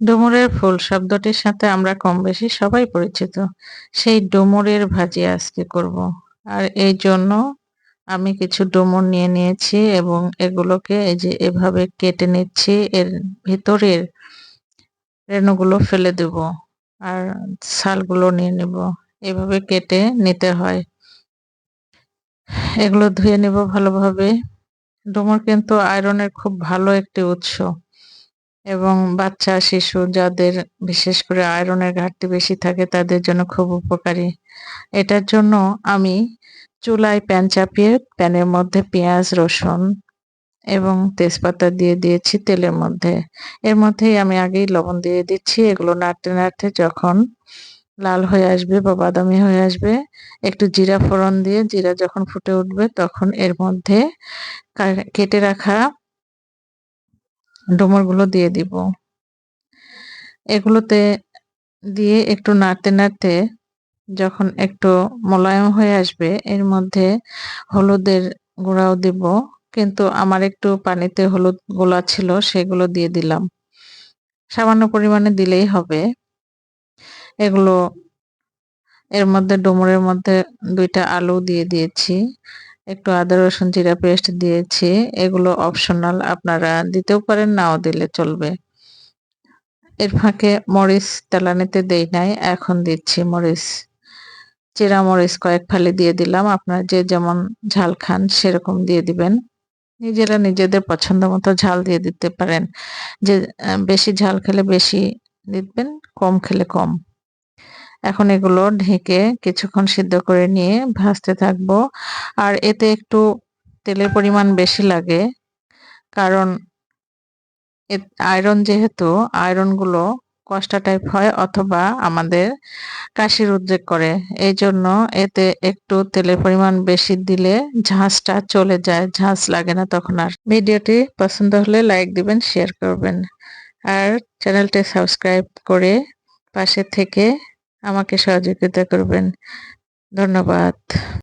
ডুমুরের ফুল শব্দটির সাথে আমরা কম বেশি সবাই পরিচিত। সেই ডুমুরের ভাজি আজকে করব। আর এই জন্য আমি কিছু ডুমুর নিয়ে নিয়েছি এবং এগুলোকে এই যে এভাবে কেটে নিচ্ছি, এর ভিতরের রেণুগুলো ফেলে দেব আর ছালগুলো নিয়ে নেব। এভাবে কেটে নিতে হয়। এগুলো ধুয়ে নেব ভালোভাবে। ডুমুর কিন্তু আয়রনের খুব ভালো একটি উৎস। এবং বাচ্চা, শিশু যাদের বিশেষ করে আয়রনের ঘাটতি বেশি থাকে তাদের জন্য খুব উপকারী। এটার জন্য আমি চুলায় প্যান চাপিয়ে প্যানের মধ্যে পেঁয়াজ, রসুন এবং তেজপাতা দিয়ে দিয়েছি তেলের মধ্যে। এর মধ্যেই আমি আগেই লবণ দিয়ে দিচ্ছি। এগুলো নাড়তে নাড়তে যখন লাল হয়ে আসবে বা বাদামি হয়ে আসবে, একটু জিরা ফোড়ন দিয়ে, জিরা যখন ফুটে উঠবে তখন এর মধ্যে কেটে রাখা ডুমুরগুলো দিয়ে দিব। এগুলোতে দিয়ে একটু নাড়তে নাড়তে যখন একটু মোলায়েম হয়ে আসবে, এর মধ্যে হলুদের গুঁড়াও দিব। কিন্তু আমার একটু পানিতে হলুদ গোলা ছিল, সেগুলো দিয়ে দিলাম। সামান্য পরিমাণে দিলেই হবে। এগুলো এর মধ্যে, ডুমুরের মধ্যে দুইটা আলু দিয়ে দিয়েছি। একটু আদা, রসুন, জিরা পেস্ট দিয়েছি। এগুলো অপশনাল আপনারা দিতেও পারেন, নাও দিলে চলবে। এর ফাঁকে মরিচ তেলানিতে দেই নাই, এখন দিচ্ছি মরিচ। চেরা মরিচ কয়েক ফালি দিয়ে দিলাম, আপনার যে যেমন ঝাল খান সেরকম দিয়ে দিবেন। নিজেরা নিজেদের পছন্দ মতো ঝাল দিয়ে দিতে পারেন। যে বেশি ঝাল খেলে বেশি দিবেন, কম খেলে কম। এখন এগুলো ঢেকে কিছুক্ষণ সিদ্ধ করে নিয়ে ভাজতে থাকব। আর এতে একটু তেলের পরিমাণ বেশি লাগে, কারণ আয়রন যেহেতু, আয়রনগুলো কষ্টা টাইপ হয় অথবা আমাদের কাশির উদ্রেক করে। এই জন্য এতে একটু তেলের পরিমাণ বেশি দিলে ঝাঁসটা চলে যায় ঝাঁস লাগে না তখন আর। ভিডিওটি পছন্দ হলে লাইক দিবেন, শেয়ার করবেন। আর চ্যানেলটি সাবস্ক্রাইব করে পাশে থেকে আমাকে সহযোগিতা করবেন। ধন্যবাদ।